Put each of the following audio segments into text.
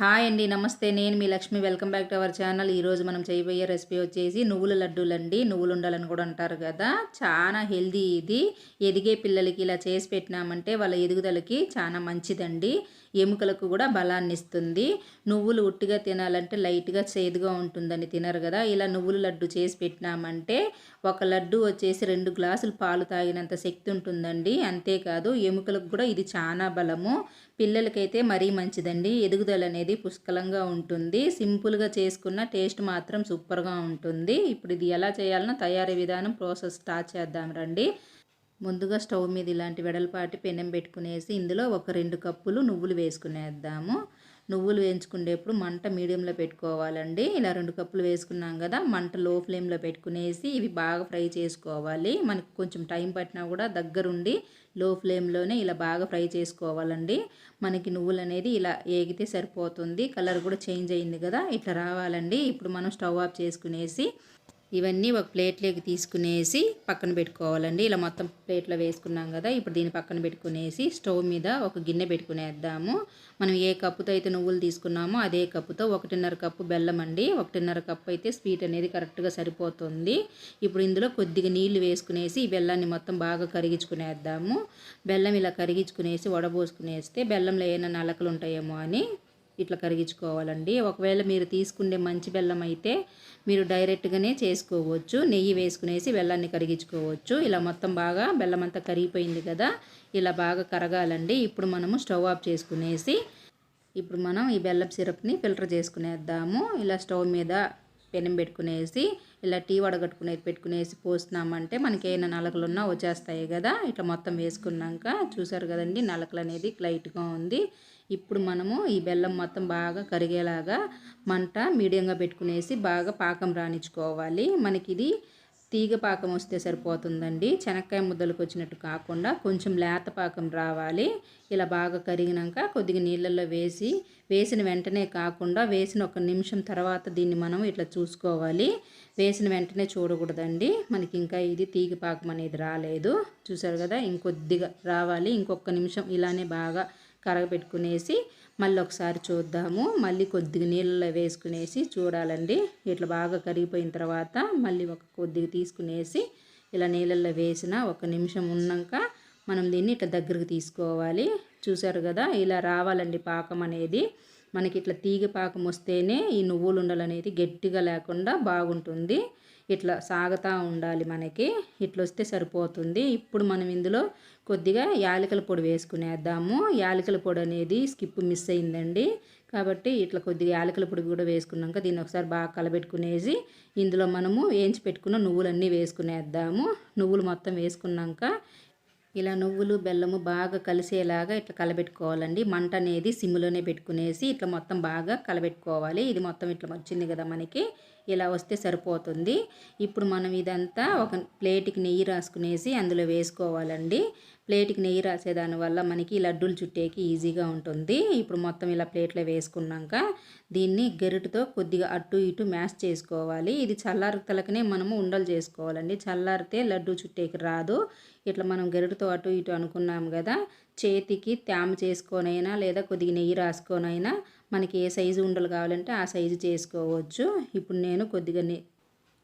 Hi అండి నమస్తే. నేను మీ Lakshmi. Welcome back to our channel. ఈరోజు మనం చేయబోయే రెసిపీ వచ్చేసి నువ్వుల లడ్డూలు అండి. నువ్వులు ఉండాలని కూడా అంటారు కదా. చాలా హెల్దీ ఇది. ఎదిగే పిల్లలకి ఇలా చేసి పెట్టినామంటే వాళ్ళ ఎదుగుదలకి చాలా మంచిదండి. ఎముకలకు కూడా బలాన్ని ఇస్తుంది. నువ్వులు ఉట్టిగా తినాలంటే లైట్గా చేదుగా ఉంటుందని తినరు కదా. ఇలా నువ్వుల లడ్డు చేసి పెట్టినామంటే ఒక లడ్డు వచ్చేసి రెండు గ్లాసులు పాలు తాగినంత శక్తి ఉంటుందండి. అంతేకాదు ఎముకలకు కూడా ఇది చాలా బలము. పిల్లలకైతే మరీ మంచిదండి. ఎదుగుదల అనేది పుష్కలంగా ఉంటుంది. సింపుల్గా చేసుకున్న టేస్ట్ మాత్రం సూపర్గా ఉంటుంది. ఇప్పుడు ఇది ఎలా చేయాలనో తయారీ విధానం ప్రాసెస్ స్టార్ట్ చేద్దాం రండి. ముందుగా స్టవ్ మీద ఇలాంటి వెడల్పాటి పెనం పెట్టుకునేసి ఇందులో ఒక రెండు కప్పులు నువ్వులు వేసుకునేద్దాము. నువ్వులు వేయించుకునేప్పుడు మంట మీడియంలో పెట్టుకోవాలండి. ఇలా రెండు కప్పులు వేసుకున్నాం కదా మంట లో ఫ్లేమ్లో పెట్టుకునేసి ఇవి బాగా ఫ్రై చేసుకోవాలి. మనకు కొంచెం టైం పట్టినా కూడా దగ్గరుండి లో ఫ్లేమ్లోనే ఇలా బాగా ఫ్రై చేసుకోవాలండి. మనకి నువ్వులు అనేది ఇలా ఏగితే సరిపోతుంది. కలర్ కూడా చేంజ్ అయింది కదా ఇట్లా రావాలండి. ఇప్పుడు మనం స్టవ్ ఆఫ్ చేసుకునేసి ఇవన్నీ ఒక ప్లేట్లోకి తీసుకునేసి పక్కన పెట్టుకోవాలండి. ఇలా మొత్తం ప్లేట్లో వేసుకున్నాం కదా ఇప్పుడు దీన్ని పక్కన పెట్టుకునేసి స్టవ్ మీద ఒక గిన్నె పెట్టుకునేద్దాము. మనం ఏ కప్పుతో అయితే నువ్వులు తీసుకున్నామో అదే కప్పుతో ఒకటిన్నర కప్పు బెల్లం అండి. ఒకటిన్నర కప్పు అయితే స్వీట్ అనేది కరెక్ట్గా సరిపోతుంది. ఇప్పుడు ఇందులో కొద్దిగా నీళ్ళు వేసుకునేసి ఈ బెల్లాన్ని మొత్తం బాగా కరిగించుకునేద్దాము. బెల్లం ఇలా కరిగించుకునేసి వడబోసుకునేస్తే బెల్లంలో ఏమైనా నలకలు ఉంటాయేమో అని ఇట్లా కరిగించుకోవాలండి. ఒకవేళ మీరు తీసుకునే మంచి బెల్లం అయితే మీరు డైరెక్ట్గానే చేసుకోవచ్చు. నెయ్యి వేసుకునేసి బెల్లాన్ని కరిగించుకోవచ్చు. ఇలా మొత్తం బాగా బెల్లం అంతా కరిగిపోయింది కదా ఇలా బాగా కరగాలండి. ఇప్పుడు మనము స్టవ్ ఆఫ్ చేసుకునేసి ఇప్పుడు మనం ఈ బెల్లం సిరప్ని ఫిల్టర్ చేసుకునేద్దాము. ఇలా స్టవ్ మీద పెనం పెట్టుకునేసి ఇలా టీ వడగట్టుకునేది పెట్టుకునేసి పోస్తున్నామంటే మనకి ఏమైనా నలకలు ఉన్నా వచ్చేస్తాయి కదా. ఇట్లా మొత్తం వేసుకున్నాక చూసారు కదండి నలకలు అనేది లైట్గా ఉంది. ఇప్పుడు మనము ఈ బెల్లం మొత్తం బాగా కరిగేలాగా మంట మీడియంగా పెట్టుకునేసి బాగా పాకం రాణించుకోవాలి. మనకి ఇది తీగ పాకం వస్తే సరిపోతుందండి. శనక్కాయ ముద్దలకు వచ్చినట్టు కాకుండా కొంచెం లేత పాకం రావాలి. ఇలా బాగా కరిగినాక కొద్దిగా నీళ్ళల్లో వేసి వేసిన వెంటనే కాకుండా వేసిన ఒక నిమిషం తర్వాత దీన్ని మనం ఇట్లా చూసుకోవాలి. వేసిన వెంటనే చూడకూడదండి. మనకి ఇంకా ఇది తీగ పాకం అనేది రాలేదు. చూసారు కదా? ఇంకొద్దిగా రావాలి. ఇంకొక నిమిషం ఇలానే బాగా కరగబెట్టుకునేసి మళ్ళీ ఒకసారి చూద్దాము. మళ్ళీ కొద్దిగా నీళ్ళలో వేసుకునేసి చూడాలండి. ఇట్లా బాగా కరిగిపోయిన తర్వాత మళ్ళీ ఒక కొద్దిగా తీసుకునేసి ఇలా నీళ్ళల్లో వేసిన ఒక నిమిషం ఉన్నాక మనం దీన్ని ఇట్లా దగ్గరకు తీసుకోవాలి. చూసారు కదా ఇలా రావాలండి పాకం అనేది. మనకి ఇట్లా తీగ పాకం వస్తేనే ఈ నువ్వులు ఉండలనేది గట్టిగా లేకుండా బాగుంటుంది. ఇట్లా సాగుతూ ఉండాలి మనకి. ఇట్లా వస్తే సరిపోతుంది. ఇప్పుడు మనం ఇందులో కొద్దిగా యాలకల పొడి వేసుకునేద్దాము. యాలకల పొడి అనేది స్కిప్ మిస్ అయిందండి. కాబట్టి ఇట్లా కొద్దిగా యాలకల పొడి కూడా వేసుకున్నాక దీన్ని ఒకసారి బాగా కలబెట్టుకునేసి ఇందులో మనము వేయించి పెట్టుకున్న నువ్వులన్నీ వేసుకునేద్దాము. నువ్వులు మొత్తం వేసుకున్నాక ఇలా నువ్వులు బెల్లము బాగా కలిసేలాగా ఇట్లా కలబెట్టుకోవాలండి. మంట అనేది సిమ్లోనే పెట్టుకునేసి ఇట్లా మొత్తం బాగా కలబెట్టుకోవాలి. ఇది మొత్తం ఇట్లా వచ్చింది కదా మనకి. ఇలా వస్తే సరిపోతుంది. ఇప్పుడు మనం ఇదంతా ఒక ప్లేట్కి నెయ్యి రాసుకునేసి అందులో వేసుకోవాలండి. ప్లేట్కి నెయ్యి రాసేదాని వల్ల మనకి లడ్డూలు చుట్టేకి ఈజీగా ఉంటుంది. ఇప్పుడు మొత్తం ఇలా ప్లేట్లో వేసుకున్నాక దీన్ని గరిటతో కొద్దిగా అటు ఇటు మ్యాష్ చేసుకోవాలి. ఇది చల్లారుతలకనే మనము ఉండలు చేసుకోవాలండి. చల్లారితే లడ్డు చుట్టేకి రాదు. ఇట్లా మనం గరిటతో అటు ఇటు అనుకున్నాం కదా చేతికి తేమ చేసుకోనైనా లేదా కొద్దిగా నెయ్యి రాసుకొనైనా మనకి ఏ సైజు ఉండలు కావాలంటే ఆ సైజు చేసుకోవచ్చు. ఇప్పుడు నేను కొద్దిగా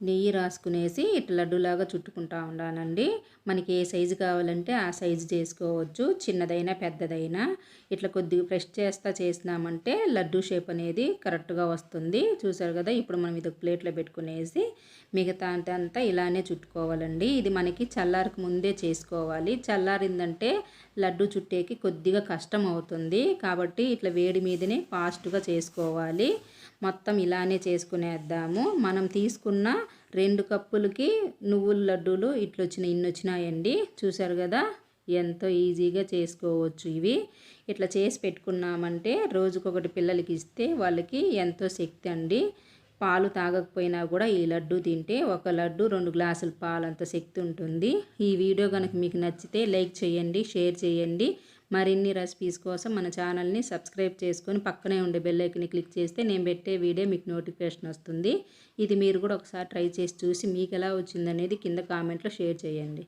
నెయ్యి రాసుకునేసి ఇట్లా లడ్డులాగా చుట్టుకుంటా ఉన్నానండి మనకి ఏ సైజు కావాలంటే ఆ సైజు చేసుకోవచ్చు. చిన్నదైనా పెద్దదైనా. ఇట్లా కొద్దిగా ఫ్రెష్ చేస్తా చేసినామంటే లడ్డు షేప్ అనేది కరెక్ట్గా వస్తుంది. చూసారు కదా ఇప్పుడు మనం ఇది ప్లేట్లో పెట్టుకునేసి మిగతా అంతా ఇలానే చుట్టుకోవాలండి. ఇది మనకి చల్లారికి ముందే చేసుకోవాలి. చల్లారిందంటే లడ్డు చుట్టేకి కొద్దిగా కష్టం అవుతుంది. కాబట్టి ఇట్లా వేడి మీదనే ఫాస్ట్గా చేసుకోవాలి. మొత్తం ఇలానే చేసుకునేద్దాము. మనం తీసుకున్న రెండు కప్పులకి నువ్వుల లడ్డూలు ఇట్లొచ్చిన ఇన్ని వచ్చినాయండి చూసారు కదా? ఎంతో ఈజీగా చేసుకోవచ్చు ఇవి. ఇట్లా చేసి పెట్టుకున్నామంటే రోజుకొకటి పిల్లలకి ఇస్తే వాళ్ళకి ఎంతో శక్తి అండి. పాలు తాగకపోయినా కూడా ఈ లడ్డు తింటే ఒక లడ్డు రెండు గ్లాసుల పాలు అంత శక్తి ఉంటుంది. ఈ వీడియో కనుక మీకు నచ్చితే లైక్ చేయండి షేర్ చేయండి. మరిన్ని రెసిపీస్ కోసం మన ఛానల్ని సబ్స్క్రైబ్ చేసుకొని పక్కనే ఉండే బెల్ క్లిక్ చేస్తే నేను పెట్టే వీడియో మీకు నోటిఫికేషన్ వస్తుంది. ఇది మీరు కూడా ఒకసారి ట్రై చేసి చూసి మీకు ఎలా వచ్చిందనేది కింద కామెంట్లో షేర్ చేయండి.